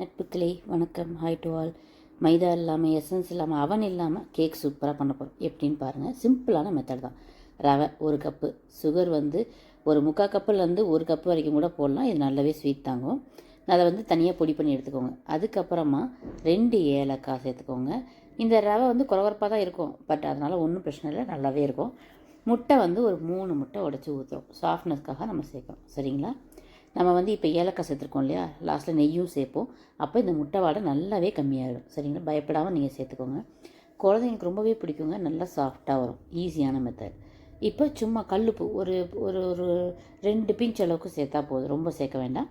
நட்புக்களே வணக்கம். Hi to all மைதா இல்லாமல் essence இல்லாமல் அவன் இல்லாமல் கேக் சூப்பராக பண்ண போகிறோம் எப்படின்னு பாருங்கள் சிம்பிளான மெத்தட் தான். ரவை ஒரு கப்பு சுகர் வந்து ஒரு முக்கால் கப்புலேருந்து ஒரு கப்பு வரைக்கும் கூட போடலாம். இது நல்லாவே ஸ்வீட் தாங்கும். அதை வந்து தனியாக பொடி பண்ணி எடுத்துக்கோங்க. அதுக்கப்புறமா ரெண்டு ஏலக்காய் சேர்த்துக்கோங்க. இந்த ரவை வந்து குறவரப்பாக தான் இருக்கும். பட் அதனால் ஒன்றும் பிரச்சனை இல்லை. நல்லாவே இருக்கும். முட்டை வந்து ஒரு மூணு முட்டை உடச்சி ஊற்றுறோம் சாஃப்ட்னஸ்க்காக நம்ம சேர்க்குறோம். சரிங்களா? நம்ம வந்து இப்போ ஏலக்காய் சேர்த்துருக்கோம் இல்லையா? லாஸ்ட்டில் நெய்யும் சேர்ப்போம். அப்போ இந்த முட்டை வாடை நல்லாவே கம்மியாகிடும் சரிங்களா? பயப்படாமல் நீங்கள் சேர்த்துக்கோங்க. குழந்தைங்களுக்கு ரொம்பவே பிடிக்குங்க. நல்லா சாஃப்டாக வரும். ஈஸியான மெத்தட் இப்போ சும்மா கல்லுப்பு ஒரு ஒரு ஒரு ரெண்டு பிஞ்ச் அளவுக்கு சேர்த்தா போதும். ரொம்ப சேர்க்க வேண்டாம்.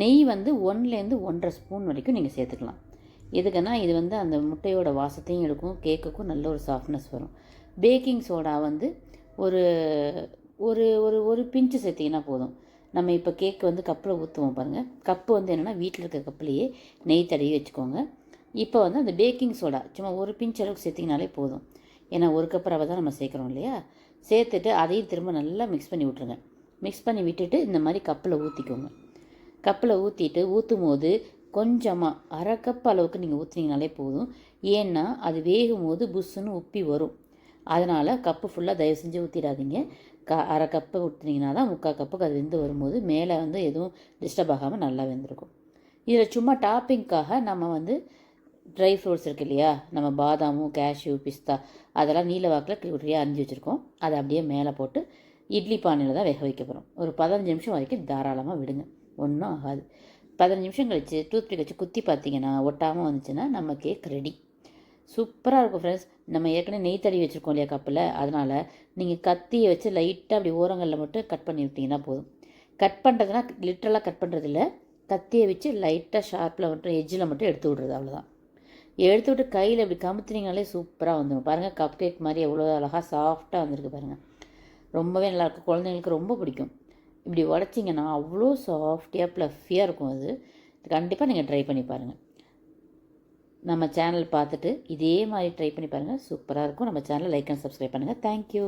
நெய் வந்து ஒன்லேருந்து ஒன்றரை ஸ்பூன் வரைக்கும் நீங்கள் சேர்த்துக்கலாம். எதுக்குன்னா இது வந்து அந்த முட்டையோட வாசத்தையும் எடுக்கும். கேக்குக்கும் நல்ல ஒரு சாஃப்ட்னஸ் வரும். பேக்கிங் சோடா வந்து ஒரு ஒரு ஒரு ஒரு பிஞ்சு சேர்த்திங்கன்னா போதும். நம்ம இப்போ கேக் வந்து கப்பில் ஊற்றுவோம் பாருங்கள் கப்பு வந்து என்னென்னா வீட்டில் இருக்க கப்புலேயே நெய் தடவி வச்சுக்கோங்க. இப்போ வந்து அந்த பேக்கிங் சோடா சும்மா ஒரு பிஞ்ச் அளவுக்கு சேர்த்திங்கனாலே போதும். ஏன்னா ஒரு கப் ரவை தான் நம்ம சேர்க்குறோம் இல்லையா? சேர்த்துட்டு அதையும் திரும்ப நல்லா மிக்ஸ் பண்ணி விட்ருங்க மிக்ஸ் பண்ணி விட்டுட்டு இந்த மாதிரி கப்பில் ஊற்றிக்கோங்க கப்பில் ஊற்றிட்டு ஊற்றும் போது கொஞ்சமாக அரை கப் அளவுக்கு நீங்கள் ஊற்றுனீங்கனாலே போதும். ஏன்னா அது வேகும் போது புஷ்ஷுன்னு உப்பி வரும். அதனால் கப்பு ஃபுல்லாக தயவு செஞ்சு ஊற்றிடாதீங்க க அரை கப்பு ஊற்றினீங்கன்னா தான் முக்கால் கப்புக்கு அது வெந்து வரும்போது மேலே வந்து எதுவும் டிஸ்டர்ப் ஆகாமல் நல்லா வெந்திருக்கும். இதில் சும்மா டாப்பிங்க்காக நம்ம வந்து ட்ரை ஃப்ரூட்ஸ் இருக்கு இல்லையா? நம்ம பாதாமும் கேஷ்யூ பிஸ்தா அதெல்லாம் நீல வாக்கில் குட்டியாக அரிஞ்சு வச்சுருக்கோம். அதை அப்படியே மேலே போட்டு இட்லி பானையில் தான் வேக வைக்க போகிறோம் ஒரு பதினஞ்சு நிமிஷம் வரைக்கும் தாராளமாக விடுங்க. ஒன்றும் ஆகாது. பதினஞ்சு நிமிஷம் கழித்து டூத் பிக் வச்சு குத்தி பார்த்தீங்கன்னா ஒட்டாமல் வந்துச்சுன்னா நம்ம கேக் ரெடி சூப்பராக இருக்கும் ஃப்ரெண்ட்ஸ் நம்ம ஏற்கனவே நெய் தடி வச்சுருக்கோம் இல்லையா கப்பில் அதனால் நீங்கள் கத்தியை வச்சு லைட்டாக அப்படி ஓரங்களில் மட்டும் கட் பண்ணி விட்டிங்கன்னா போதும். கட் பண்ணுறதுனா லிட்டரலாக கட் பண்ணுறதில்ல கத்தியை வச்சு லைட்டாக ஷார்ப்பில் மட்டும் எஜ்ஜில் மட்டும் எடுத்து விட்றது அவ்வளோதான் எடுத்து விட்டு கையில் இப்படி கமுத்துனீங்கனாலே சூப்பராக வந்துடும் பாருங்கள் கப் கேக் மாதிரி எவ்வளோ அழகாக சாஃப்டாக வந்திருக்கு பாருங்கள் ரொம்பவே நல்லாயிருக்கும் குழந்தைங்களுக்கு ரொம்ப பிடிக்கும். இப்படி உடச்சிங்கன்னா அவ்வளோ சாஃப்டியாக ப்ளஃபியாக இருக்கும் அது. கண்டிப்பாக நீங்கள் ட்ரை பண்ணி பாருங்கள் நம்ம சேனல் பார்த்துட்டு இதே மாதிரி ட்ரை பண்ணி பாருங்கள் சூப்பராக இருக்கும். நம்ம சேனலை லைக் அண்ட் சப்ஸ்கிரைப் பண்ணுங்கள் தேங்க்யூ